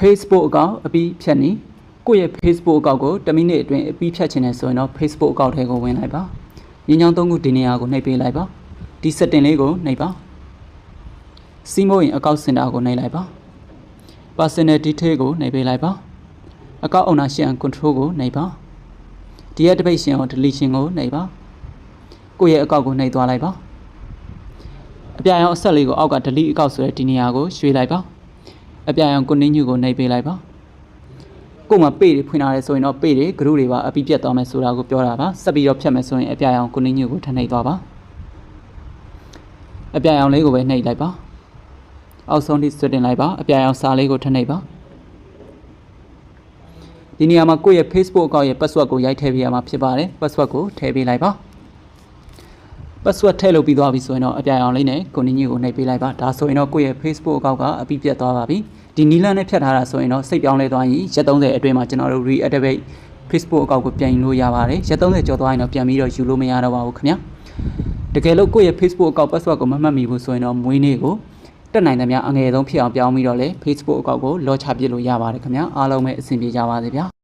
Facebook အကောင့်အပြီးဖြတ်နေကိုယ့်ရဲ့ Facebook အကောင့်ကို10မိနစ်အတွင်းအပြီးဖြတ်ချင်တယ်ဆိုရင်တော့ Facebook အကောင့်ထဲကိုဝင်လိုက်ပါ။ညညောင်းသုံးခုဒီနေရာကိုနှိပ်ပေးလိုက်ပါ။ဒီ setting လေးကိုနှိပ်ပါ။စီးမိုးရင်အကောင့်စင်တာကိုနှိပ်လိုက်ပါ။ personal detail ကိုနှိပ်ပေးလိုက်ပါ။အကောင့် ownership and control ကိုနှိပ်ပါ။ deactivation ကို deletion ကိုနှိပ်ပါ။ကိုယ့်ရဲ့အကောင့်ကိုနှိပ်သွားလိုက်ပါ။အပြာရောင်အဆက်လေးကိုအောက်က delete အကောင့်ဆိုတဲ့ဒီနေရာကိုရွှေ့လိုက်ပါ။ အပြာရောင် continue ကိုနှိပ်ပေးလိုက်ပါ။ကို့မှာပေတွေဖွင့်ထားတယ်ဆိုရင်တော့ပေတွေ group တွေပါအပြီးပြတ်သွားမယ်ဆိုတာကိုပြောတာပါ။ဆက်ပြီးတော့ဖြတ်မယ်ဆိုရင်အပြာရောင် continue ကိုထပ်နှိပ်သွားပါ။အပြာရောင်လေးကိုပဲနှိပ်လိုက်ပါ။အောက်ဆုံးထိဆွတ်တင်လိုက်ပါ။အပြာရောင်စာလေးကိုထပ်နှိပ်ပါ။ဒီနေရာမှာကိုယ့်ရဲ့ Facebook အကောင့်ရဲ့ password ကိုရိုက်ထည့်ပေးရမှာဖြစ်ပါတယ်။ password ကိုထည့်ပေးလိုက်ပါ။ password ထည့်လုပ်ပြီးသွားပြီဆိုရင်တော့အပြာရောင်လေးနဲ့ continue ကိုနှိပ်ပေးလိုက်ပါဒါဆိုရင်တော့ကိုယ့်ရဲ့ Facebook အကောင့်ကအပြီးပြတ်သွားပါပြီဒီနီလန်းနဲ့ဖြတ်ထားတာဆိုရင်တော့စိတ်ပြောင်းလဲသွားရင်ရက်30အတွင်းမှာကျွန်တော်တို့ reactivate Facebook အကောင့်ကိုပြန်ယူလို့ရပါတယ်ရက်30ကျော်သွားရင်တော့ပြန်ပြီးတော့ယူလို့မရတော့ပါဘူးခင်ဗျာတကယ်လို့ကိုယ့်ရဲ့ Facebook အကောင့် password ကိုမမှတ်မိဘူးဆိုရင်တော့မွေးနေ့ကိုတက်နိုင်သမျှအငယ်ဆုံးဖြစ်အောင်ပြောင်းပြီးတော့လေ Facebook အကောင့်ကိုလော့ချပစ်လို့ရပါတယ်ခင်ဗျာအားလုံးပဲအဆင်ပြေကြပါစေဗျာ